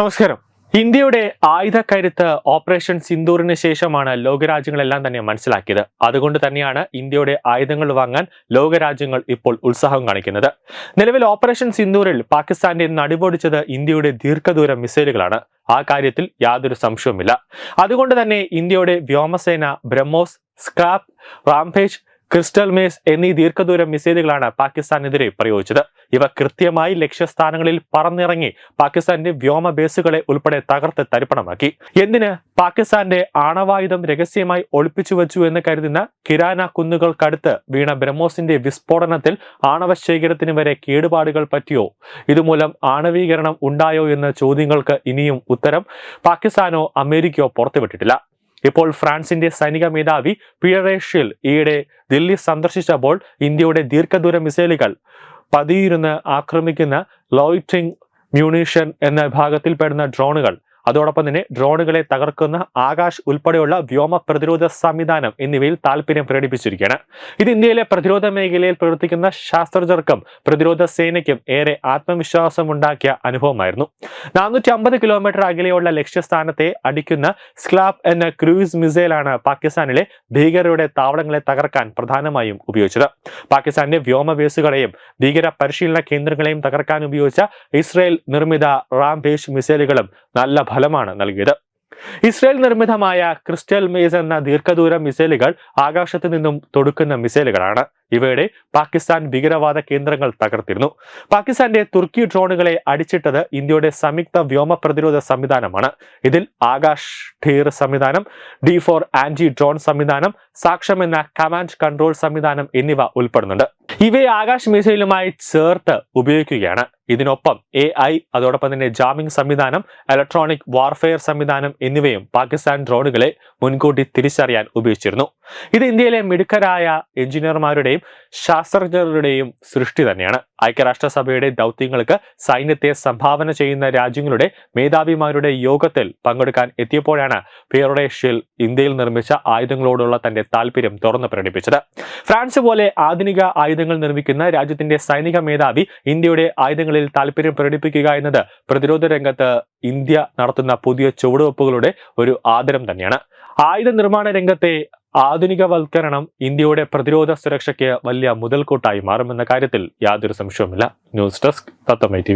നമസ്കാരം. ഇന്ത്യയുടെ ആയുധക്കരുത്ത് ഓപ്പറേഷൻ സിന്ദൂറിന് ശേഷമാണ് ലോകരാജ്യങ്ങളെല്ലാം തന്നെ മനസ്സിലാക്കിയത്. അതുകൊണ്ട് തന്നെയാണ് ഇന്ത്യയുടെ ആയുധങ്ങൾ വാങ്ങാൻ ലോകരാജ്യങ്ങൾ ഇപ്പോൾ ഉത്സാഹം കാണിക്കുന്നത്. നിലവിൽ ഓപ്പറേഷൻ സിന്ദൂറിൽ പാകിസ്ഥാന്റെ നടുപൊടിച്ചത് ഇന്ത്യയുടെ ദീർഘദൂര മിസൈലുകളാണ്. ആ കാര്യത്തിൽ യാതൊരു സംശയവുമില്ല. അതുകൊണ്ട് തന്നെ ഇന്ത്യയുടെ വ്യോമസേന BrahMos SCALP rampage crystal maze എന്നീ ദീർഘദൂര മിസൈലുകളാണ് പാകിസ്ഥാനെതിരെ പ്രയോഗിച്ചത്. ഇവ കൃത്യമായി ലക്ഷ്യസ്ഥാനങ്ങളിൽ പറന്നിറങ്ങി പാകിസ്ഥാന്റെ വ്യോമ ബേസുകളെ ഉൾപ്പെടെ തകർത്ത് തരിപ്പണമാക്കി. എന്തിന്? പാകിസ്ഥാന്റെ ആണവായുധം രഹസ്യമായി ഒളിപ്പിച്ചു വച്ചു എന്ന് കരുതുന്ന കിരാന കുന്നുകൾക്കടുത്ത് വീണ ബ്രഹ്മോസിന്റെ വിസ്ഫോടനത്തിൽ ആണവ ശേഖരത്തിന് വരെ കേടുപാടുകൾ പറ്റിയോ? ഇതുമൂലം ആണവീകരണം ഉണ്ടായോ എന്ന ചോദ്യങ്ങൾക്ക് ഇനിയും ഉത്തരം പാകിസ്ഥാനോ അമേരിക്കയോ പുറത്തുവിട്ടിട്ടില്ല. ഇപ്പോൾ ഫ്രാൻസിന്റെ സൈനിക മേധാവി പിയറേഷ്യൽ ഈയിടെ ദില്ലി സന്ദർശിച്ചപ്പോൾ ഇന്ത്യയുടെ ദീർഘദൂര മിസൈലുകൾ പതിയിരുന്ന് ആക്രമിക്കുന്ന ലോയിറ്റിംഗ് മ്യൂണീഷ്യൻ എന്ന വിഭാഗത്തിൽപ്പെടുന്ന ഡ്രോണുകൾ അതോടൊപ്പം തന്നെ ഡ്രോണുകളെ തകർക്കുന്ന ആകാശ് ഉൾപ്പെടെയുള്ള വ്യോമ പ്രതിരോധ സംവിധാനം എന്നിവയിൽ താല്പര്യം പ്രകടിപ്പിച്ചിരിക്കുകയാണ്. ഇത് ഇന്ത്യയിലെ പ്രതിരോധ മേഖലയിൽ പ്രവർത്തിക്കുന്ന ശാസ്ത്രജ്ഞർക്കും പ്രതിരോധ സേനയ്ക്കും ഏറെ ആത്മവിശ്വാസമുണ്ടാക്കിയ അനുഭവമായിരുന്നു. നാനൂറ്റി അമ്പത് കിലോമീറ്റർ അകലെയുള്ള ലക്ഷ്യസ്ഥാനത്തെ അടിക്കുന്ന സ്ക്ലാബ് എന്ന ക്രൂയിസ് മിസൈലാണ് പാകിസ്ഥാനിലെ ഭീകരരുടെ താവളങ്ങളെ തകർക്കാൻ പ്രധാനമായും ഉപയോഗിച്ചത്. പാകിസ്ഥാന്റെ വ്യോമ ബേസുകളെയും ഭീകര പരിശീലന കേന്ദ്രങ്ങളെയും തകർക്കാൻ ഉപയോഗിച്ച ഇസ്രയേൽ നിർമ്മിത റാംബേഷ് മിസൈലുകളും നല്ല ഫലമാണ് നൽകിയത്. ഇസ്രയേൽ നിർമ്മിതമായ ക്രിസ്റ്റൽ മേസ് എന്ന ദീർഘദൂര മിസൈലുകൾ ആകാശത്ത് നിന്നും തൊടുക്കുന്ന മിസൈലുകളാണ്. ഇവയുടെ പാകിസ്ഥാൻ ഭീകരവാദ കേന്ദ്രങ്ങൾ തകർത്തിരുന്നു. പാകിസ്ഥാന്റെ തുർക്കി ഡ്രോണുകളെ അടിച്ചിട്ടത് ഇന്ത്യയുടെ സംയുക്ത വ്യോമ പ്രതിരോധ സംവിധാനമാണ്. ഇതിൽ ആകാശ് ഠീർ സംവിധാനം ഡി ഫോർ ആന്റി ഡ്രോൺ സംവിധാനം സാക്ഷം എന്ന കമാൻഡ് കൺട്രോൾ സംവിധാനം എന്നിവ ഉൾപ്പെടുന്നുണ്ട്. ഇവയെ ആകാശ് മിസൈലുമായി ചേർത്ത് ഉപയോഗിക്കുകയാണ്. ഇതിനൊപ്പം എ ഐ അതോടൊപ്പം തന്നെ ജാമിംഗ് സംവിധാനം ഇലക്ട്രോണിക് വാർഫെയർ സംവിധാനം എന്നിവയും പാകിസ്ഥാൻ ഡ്രോണുകളെ മുൻകൂട്ടി തിരിച്ചറിയാൻ ഉപയോഗിച്ചിരുന്നു. ഇത് ഇന്ത്യയിലെ മിടുക്കരായ എഞ്ചിനീയർമാരുടെയും ശാസ്ത്രജ്ഞരുടെയും സൃഷ്ടി തന്നെയാണ്. ഐക്യരാഷ്ട്രസഭയുടെ ദൗത്യങ്ങൾക്ക് സൈന്യത്തെ സംഭാവന ചെയ്യുന്ന രാജ്യങ്ങളുടെ മേധാവിമാരുടെ യോഗത്തിൽ പങ്കെടുക്കാൻ എത്തിയപ്പോഴാണ് പിയറുടെ ഇന്ത്യയിൽ നിർമ്മിച്ച ആയുധങ്ങളോടുള്ള തന്റെ താല്പര്യം തുറന്നു പ്രകടിപ്പിച്ചത്. ഫ്രാൻസ് പോലെ ആധുനിക ആയുധങ്ങൾ നിർമ്മിക്കുന്ന രാജ്യത്തിന്റെ സൈനിക മേധാവി ഇന്ത്യയുടെ ആയുധങ്ങളിൽ താല്പര്യം പ്രകടിപ്പിക്കുക എന്നത് പ്രതിരോധ രംഗത്ത് ഇന്ത്യ നടത്തുന്ന പുതിയ ചുവടുവെപ്പുകളുടെ ഒരു ആദരം തന്നെയാണ്. ആയുധ നിർമ്മാണ രംഗത്തെ ആധുനികവൽക്കരണം ഇന്ത്യയുടെ പ്രതിരോധ സുരക്ഷയ്ക്ക് വലിയ മുതൽക്കൂട്ടായി മാറുമെന്ന കാര്യത്തിൽ യാതൊരു സംശയവുമില്ല. News desk തത്തമൈ T